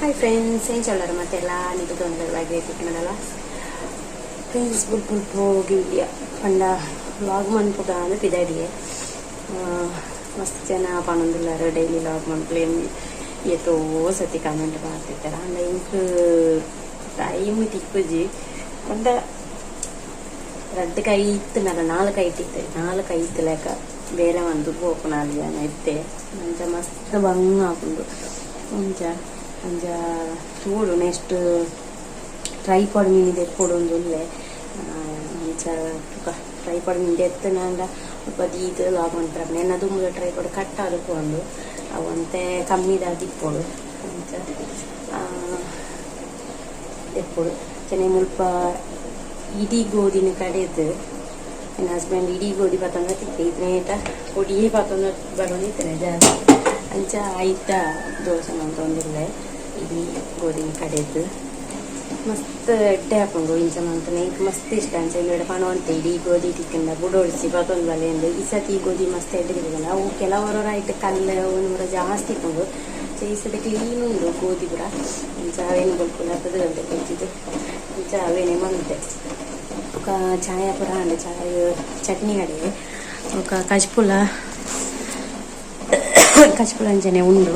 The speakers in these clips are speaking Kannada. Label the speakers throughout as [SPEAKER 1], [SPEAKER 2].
[SPEAKER 1] ಹಾಯ್ ಫ್ರೆಂಡ್ಸ್ ಏನು ಚಲ್ಲರು ಮತ್ತೆಲ್ಲ ನಿಮಗೆ ತೊಂದರೆವಾಗಿ ತಿಕ್ಕಣದಲ್ಲ ಫ್ರೆಂಡ್ಸ್ ಬುಲ್ ಬುಲ್ಪ ಹೋಗಿದ್ಯಾ ಪಂಡ ಲಾಗ್ ಮನ್ಪುಗ ಅಂದ್ರೆ ಪಿದಾಡಿಗೆ ಮಸ್ತ್ ಜನ ಪಣೊಂದುಲ್ಲಾರು ಡೈಲಿ ಲಾಗ್ ಮನ್ಪುಲೆ ಎತ್ತೋ ಸತಿ ಕಮೆಂಟ್ ಮಾಡ್ತಿರ್ತಾರೆ ಅಂಡ ಇಂಕ್ ಟೈಮ್ ತಿಕ್ಕುಜಿ ಪಂಡ ರಡ್ಡು ಕೈ ಇತ್ತನಲ್ಲ ನಾಲ್ಕು ಕೈ ಇಟ್ಟಿತ್ತೆ ನಾಲ್ಕು ಕೈ ಇತ್ತು ಲೆಕ್ಕ ಬೇರೆ ಒಂದು ಹೋಪು ನಾಲ್ಕು ಜನ ಇತ್ತೆ ಅಂಚ ಮಸ್ತ್ ಬಂಗ್ ಹಾಕೊಂಡು ಅಂಚ ಅಂಜ ತೂಡು ನೆಕ್ಸ್ಟ್ ಟ್ರೈಪಾಡ್ ಮೀನಿದೆ ಎಪ್ಪೊಡೊಂದು ಉಲ್ಲೆ ಅಂಚ ತುಕ ಟ್ರೈಪಾಡ್ ಮೀನಿದೆ ಎತ್ತನಾಂಡ ಇದು ದೀದ್ ಲಾಗೊಂತರ ನೆನ್ನ ದುಂಬುದ ಟ್ರೈಪಾಡ್ ಕಟ್ ಆದುಕೊಂಡು ಅವಂತೆ ಕಮ್ಮಿದಾಗಿ ಇಪ್ಪೊಡು ಅಂಚ ಎಪ್ಪೊಡು ಮುಲ್ಪ ಇಡೀ ಗೋಧಿನ ಕಡೆದು ನನ್ನ ಹಸ್ಬೆಂಡ್ ಇಡೀ ಗೋಧಿ ಪಾತಂದ್ರೆ ತಿಂತೆ. ಇದನ್ನೇಟ ಒಡಿಯೇ ಪಾತಂದ್ರೆ ಬರೋಣ ಇತ್ತರೆ ಜಾಸ್ತಿ. ಅಂಚ ಆಯ್ತಾ, ದೋಸೆ ನಂತಂದಿಲ್ಲ ಇಡೀ ಗೋಧಿನ ಕಡೆದು ಮಸ್ತ್ ಎಡ್ಡೆ ಹಾಕೊಂಡು ಇಂಚ ಮಂತನೆ ಇಂಕ ಮಸ್ತ್ ಇಷ್ಟ ಅಂಚ ಇಲ್ಲಿ ಪಣ ಅಂತ ಇಡೀ ಗೋಧಿ ತಿಕ್ಕಿಂದ ಬುಡೋಡಿಸಿ ಪತ್ತೊಂದು ಬಲೆಯಿಂದ ಈ ಸತಿ ಈ ಗೋಧಿ ಮಸ್ತ್ ಎಡ್ಡಿಲ್ಲ ಅವು ಕೆಲವರ ಆಯ್ತು ಕಲ್ಲು ಒಂದು ಜಾಸ್ತಿ ಇಟ್ಕೊಂಡು ಈ ಸತಿ ಕ್ಲೀನ್ ಉಂಡು ಗೋಧಿ ಕೂಡ ಇಂಚ ಅವೇನು ಬಲ್ಕುಲ್ಲ ಅದು ಗಂಟೆ ಕೊಚ್ಚಿದ್ದು ಇಂಚ ಅವೇನೆ ಮಂತೆ ఒక ఛాయ పుర అండి ఛాయ్ చట్నీ అడిగి ఒక కజ్పుల ಕಚ್ಪುಳ ಅಂಚನೆ ಉಂಡು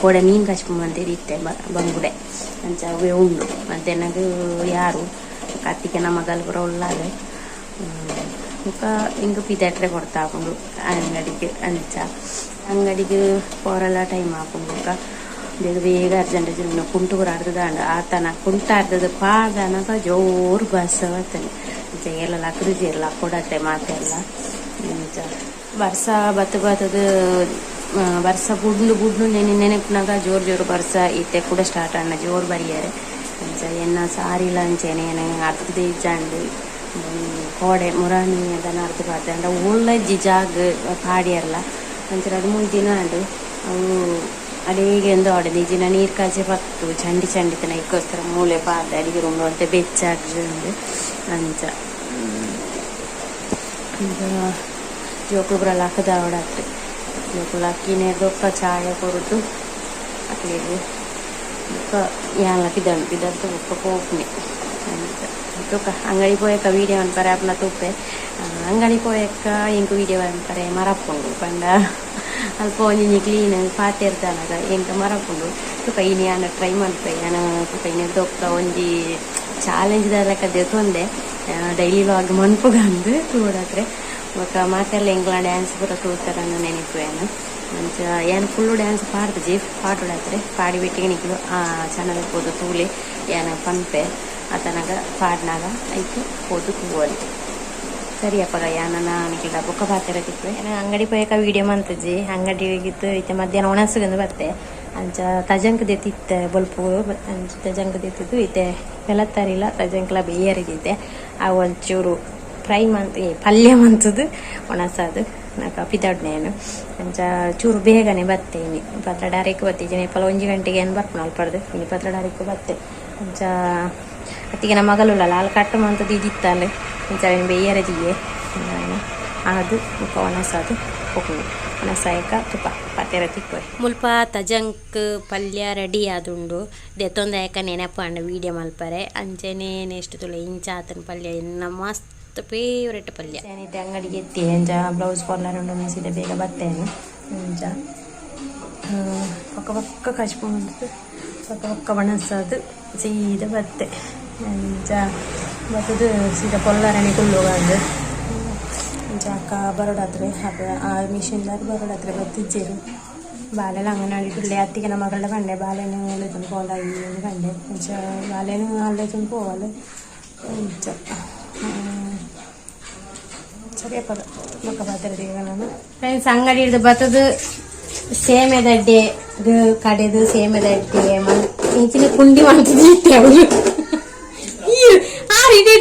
[SPEAKER 1] ಕೋಡೆ ಮೀನು ಕಚ್ಪು ಅಂತೇಳಿ ಇತ್ತೆ ಬಂಗುಡೆ ಅಂಚ ಅವೇ ಉಂಡು ಮತ್ತೆ ನನಗೆ ಯಾರು ಕತ್ತಿಗೆ ನಮ್ಮ ಗಲ್ಪುರ ಉಳ್ಳಾದೆ ಮುಖ ಹಿಂಗೆ ಪಿದಟ್ರೆ ಕೊಡ್ತಾ ಹಾಕೊಂಡು ಅಂಗಡಿಗೆ ಅಂಚ ಅಂಗಡಿಗೆ ಪೋರೆಲ್ಲ ಟೈಮ್ ಹಾಕೊಂಡು ಮುಖ ಬೇಗ ಬೇಗ ಅರ್ಜೆಂಟ್ ಜನ ಕುಂಟು ಅರ್ಧದಾಂಡ ಆತನ ಕುಂಟಾರ್ದದ ಪಾದನಕ ಜೋರು ಬಸ್ ಅವತ್ತನೆ ಅಂಚ ಎಲ್ಲ ಲಕ್ರುಜಿ ಎಲ್ಲ ಕೊಡತ್ತೆ ಮಾತೆಲ್ಲ ಅಂಚ ವರ್ಷ ಬತ್ತು ಬತ್ತದ ವರ್ಷ ಗುಡ್ಲು ಗುಡ್ಲು ನೆನೆ, ನೆನಪಿನಾಗ ಜೋರು ಜೋರು ವರ್ಷ ಇತ್ತೆ ಕೂಡ ಸ್ಟಾರ್ಟ್ ಅಣ್ಣ ಜೋರು ಬರಿಯಾರೆ. ಅಂಚ ಎನ್ನ ಸಾರಿಲ್ಲ ಅಂಚೆನೆ ಅರ್ಧದ ಇಜ್ಜಂಡು ಕೋಡೆ, ಮುರಾಣಿ ಅದನ್ನ ಅರ್ಧ ಪಾತೆ ಅಂಡ ಒಳ್ಳೆ ಜಿಜಾಗ್ ಪಾಡಿಯಲ್ಲ ಅಂಚರ ಅದು ಮೂರು ದಿನ ಅಂಡು ಅವು ಅಡಿಗೆ ಎಂದು ಆಡಿದ. ಈಜಿನ ನೀರು ಕಾಚೆ ಪತ್ತು ಚಂಡಿ ಚಂಡಿತನ ಇಕ್ಕೋಸ್ಕರ ಮೂಲೆ ಪಾದ ಅಡಿಗೆ ರೂಮ್ ಅಂತ ಬೆಚ್ಚಾಗ ಅಂಚ ಈಗ ಜೋಕುಬ್ರಲ್ಲ ಹಾಕದ ಅವಡಾಕ್ರಿ ಜೋಕುಲ್ ಅಕ್ಕಿನೇ ದೊಕ್ಕ ಚಾಯ ಕೊರದು ಅಕ್ಲಿಗೆ ಬೊಕ್ಕ ಯಾನ್ಲ ಪಿದಣ್ ಪಿದದ್ದು ಬೊಕ್ಕ ಕೋಪ್ನೆ ಅಂತ ದೊಕ್ಕ ಅಂಗಡಿ ಪೋಯಕ್ಕ ವೀಡಿಯೋ ಅನ್ಪರೆ ಅಪ್ನ ತುಪ್ಪೆ ಅಂಗಡಿ ಪೋಯಕ್ಕ ಇಂಕು ವೀಡಿಯೋ ಅನ್ಪರೆ ಮರಪ್ಪುಂಡು ಪಂಡ ಅಲ್ಪ ಒಂಜಿ ಕ್ಲೀನ್ ಪಾತೆ ಇರ್ತಾನಾಗ ಎಂಕ ಮರಪುಂಡು ತುಕ ಇನಿ ಯಾನ ಟ್ರೈ ಮಾಡ್ಪೆ ಯಾನ ತುಕ ಇನಿ ದೊಕ್ಕ ಒಂಜಿ ಚಾಲೆಂಜ್ ಲೆಕ್ಕ ದೆತೊಂದೆ ಡೈಲಿ ಲಾಗ್ ಮನ್ಪುಗಂದು ತೂಡತ್ರೆ ಬೊಕ್ಕ ಮಾತೆಲ್ಲ ಎಂಗ್ಲ ಡ್ಯಾನ್ಸ್ ಪೂರ ತೂತಾರನ್ನ ನೆನಪು ಏನು. ಏನು ಫುಲ್ಲು ಡ್ಯಾನ್ಸ್ ಪಾಡ್ದು ಪಾಟುಡತ್ರೆ ಪಾಡಿ ಬಿಟ್ಟಿಗೆ ಆ ಚಾನಲ್ ಹೋದು ತೂಲಿ, ಏನ ಪಂಪೆ ಆತನಾಗ ಪಾಡ್ನಾಗ ಐತು ಹೋದು ತೂವಲಿ ಸರಿಯಪ್ಪ ಯಾನನ ಏನಿಲ್ಲ ಬೊಕ್ಕ ಬಾತಿರ ತಿಪ್ಪೆ. ಅಂಗಡಿ ಪೋಯಕ ವೀಡಿಯೋ ಮಂತಜ್ಜಿ ಅಂಗಡಿ ಹೋಗಿತ್ತು ಐತೆ ಮಧ್ಯಾಹ್ನ ಒಣಸುಗಂದು ಬರ್ತೆ ಅಂಚ ತಜಂಕ್ ದೆತ್ತಿತ್ತೆ ಬಲ್ಪು ಅಂಚ ತಜಂಕ್ ದೆತ್ತಿದ್ದು ಐತೆ ಬೆಲತ್ತರಿಲ್ಲ, ತಜಂಕ್ಲ ಬೇಯರಿದೈತೆ ಆ ಒಂಚೂರು ಫ್ರೈ ಮಂತ್ ಪಲ್ಯ ಮಂತದ್ದು ಒಣಸದು ನಾಕ ಪಿದಡ್ನೇನು. ಅಂಚ ಚೂರು ಬೇಗನೆ ಬತ್ತೆ ಇನಿ ಪತ್ರ ಡಾರಿಕ್ ಬತ್ತಿದ್ದೀನಿ ಪಲ ಒಂಜಿ ಗಂಟೆಗೆ ಏನು ಬರ್ಪುನ ಅಲ್ಪಡ್ದು ಇನ್ನು ಪತ್ರ ಡಾರಿಕ್ ಬತ್ತೆ. ಅಂಚ ಅತ್ತಿಗೆ ನಮ್ಮ ಮಗಲುಲ್ಲ ಅಲ್ಲಿ ಕಟ್ಟು ಮಂತದ್ದು ಇದಿತ್ತಲ್ಲ. ಅಂಚ ಬೇಯರದಿಯೇ ಅದು ಮುಖ ಒಣಸದು ಹೋಗುದು ಒಣಸಾಯಕ ತುಪ್ಪ, ಪತ್ತೆರ ತಿಕ್ಕೋಯ್ ಮುಲ್ಪ ತಜಂಕ್ ಪಲ್ಯ ರೆಡಿ ಆದುಂಡು. ದೆತ್ತೊಂದಾಯಕ ನೆನಪು ಅಂಡ ವೀಡಿಯೋ ಮಲ್ಪರೆ. ಅಂಚೆನೆ ನೆಕ್ಸ್ಟ್ ತುಳ ಇಂಚ ಆತನ ಪಲ್ಯ ಇನ್ನ ಮಸ್ತ್ ಫೇವ್ರೆಟ್ ಪಲ್ಯ ಏನಿದೆ ಅಂಗಡಿಗೆ ಎತ್ತಿ ಅಂಚ ಬ್ಲೌಸ್ ಕಾಲರ್ ಉಂಡು ಮಿಸಿದ ಬೇಗ ಬತ್ತೇನೆ ಅಂಚ ಪಕ್ಕ ಪಕ್ಕ ಕಚ್ಕೊಂಡು ಪಕ್ಕ ಪಕ್ಕ ಒಣಸದು ಸೀದಾ ಬತ್ತೆ ಅಂಚ ಬತ್ತದು ಸೀದಾ ಪೊಲ್ಲರಣೆ ಕುಲ್ಲೋಗಾದು ಅಂಚ ಅಕ್ಕ ಬರೋಡಾದ್ರೆ ಅದ ಆ ಮಿಷಿನ್ದಾರು ಬರೋಡಾದ್ರೆ ಬತ್ತಿಜ್ಜೇರು ಬಾಲೆಲ್ಲ ಅಂಗನವಾಡಿ ಬಿಡ್ಲೆ ಅತ್ತಿಗೆ ನಮ್ಮ ಮಗಳ ಕಂಡೆ ಬಾಲೆನು ಒಳ್ಳೆದು ಪೋಲಾಗಿ ಕಂಡೆ ಅಂಚ ಬಾಲೆನು ಅಲ್ಲೆದು ಪೋವಲು ಫ್ರೆಂಡ್ಸ್ ಅಂಗಡಿ ಹಿಡಿದು ಬತ್ತದು ಸೇಮೆ ದಡ್ಡೆ ಇದು ಕಡೆದು ಸೇಮೆ ದಡ್ಡೆ ಇಂಚಿನ ಕುಂಡಿ ಮಾಡ್ತಿದ್ದೆ ಅವರು. ಆ ರೀತಿ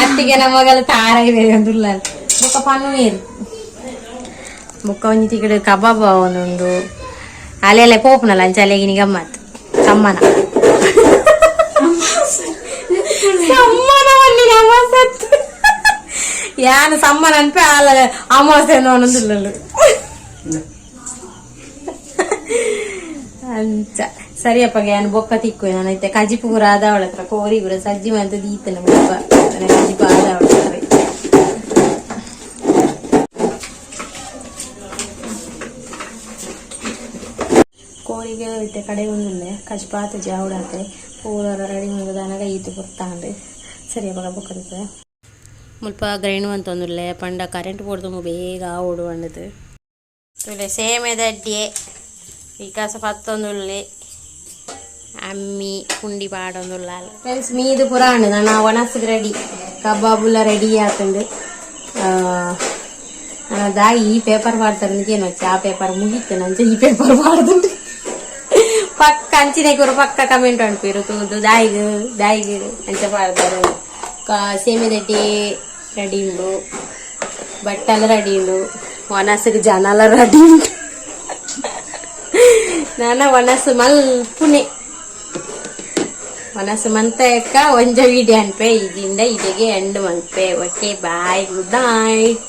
[SPEAKER 1] ಅತ್ತಿಗೆ ನಮಗೆಲ್ಲ ತಾರಾಗಿದೆ ಅಂದುಲ್ಲ ಬೊಕ್ಕ ಪನ್ನೀರ್ ಬೊಕ್ಕ ಒಂಜಿ ತಿಗಡು ಕಬಾಬ್ ಅವನೊಂದು. ಅಲೆಲ್ಲ ಪೋಪುನಲ್ಲ ಅಂಚ ಅಲೆಗಿನ ಗಮ್ಮತ್ ಸಮ್ಮನ ಯಾನು ಸಮ್ಮನ ಅನ್ಪೆ ಅಲ್ಲ ಅಮಾವಾಸ್ಯೆ ಅನ್ನೋ ಒಂದೊಂದು
[SPEAKER 2] ಅಂಚ ಸರಿಯಪ್ಪ ನಾನು ಬೊಕ್ಕ ತಿಕ್ಕು ನಾನೈತೆ ಕಜಿಪು ಕೂಡ ಆದ ಅವಳ ಹತ್ರ ಕೋರಿ ಕೂಡ ಸಜ್ಜಿ ಅಂತ ದೀತನ ಬೊಕ್ಕ ನನಗೆ ಕಜಿಪು ಆದ ಅವಳ ಹತ್ರ ಕೋರಿಗೆ ಇತ್ತೆ ಕಡೆ ಒಂದುಂಡೆ ಕಜ್ಪಾತ ಜಾವುಡಾತೆ ಪೂರ ರೆಡಿ ಮುಂಗದಾನಾಗ ಈತು ಬರ್ತಾಂಡೆ ಸರಿ ಅವಾಗ ಬೊಕ್ಕ ತಿಕ್ಕ ಮುಲ್ಪ ಗ್ರೈಂಡ್ ಅಂತ ಒಂದುಲ್ಲೆ ಪಂಡ ಕರೆಂಟ್ ಕೊಡ್ದು ಬೇಗ ಓಡು ಅಂಡದು ತುಲೆ ಸೇಮೆದ ಅಡ್ಡಿಯೆ ವಿಕಾಸ ಪತ್ತೊಂದುಲ್ಲೆ ಅಮ್ಮಿ ಪುಂಡಿ ಪಾಡೊಂದುಲ್ಲ ಫ್ರೆಂಡ್ಸ್ ಮೀದು ಪುರಾಣ ನಾನು ಒಣಸಿಗೆ ರೆಡಿ ಕಬಾಬುಲ್ಲ ರೆಡಿ ಆತಂಡು ದಾಯಿ ಈ ಪೇಪರ್ ಮಾಡ್ತಾರೆ ಏನು ಆ ಪೇಪರ್ ಮುಗೀತು ನಂಚೆ ಈ ಪೇಪರ್ ಮಾಡ್ದುಂಡು ಪಕ್ಕ ಅಂಚಿನ ಕೂರ ಪಕ್ಕ ಕಮೆಂಟ್ ಅನ್ಪಿರು ತೂದು ದಾಯಿಗೆ ದಾಯಿಗೆ ಅಂಚ ಪಾಡ್ತಾರೆ ಸೇಮೆ ದಡ್ಡಿ ರೆಡಿ ಉಂಡು ಬಟ್ಟೆಲ್ಲ ರೆಡಿ ಉಂಡು ಒಣಸಿಗೆ ಜನ ಎಲ್ಲ ರೆಡಿ ನಾನ ಒಣಸು ಮಲ್ಪುನೆ. ಒಣಸು ಮಂತಕ್ಕ ಒಂಜ ವಿಡಿಯೋ ಅನ್ಪೆ ಇದಿಂದ ಇದೆಗೆ ಎಂಡ್ ಮಲ್ಪೆ ಓಕೆ, ಬಾಯ್, ಗುಡ್ ನೈಟ್.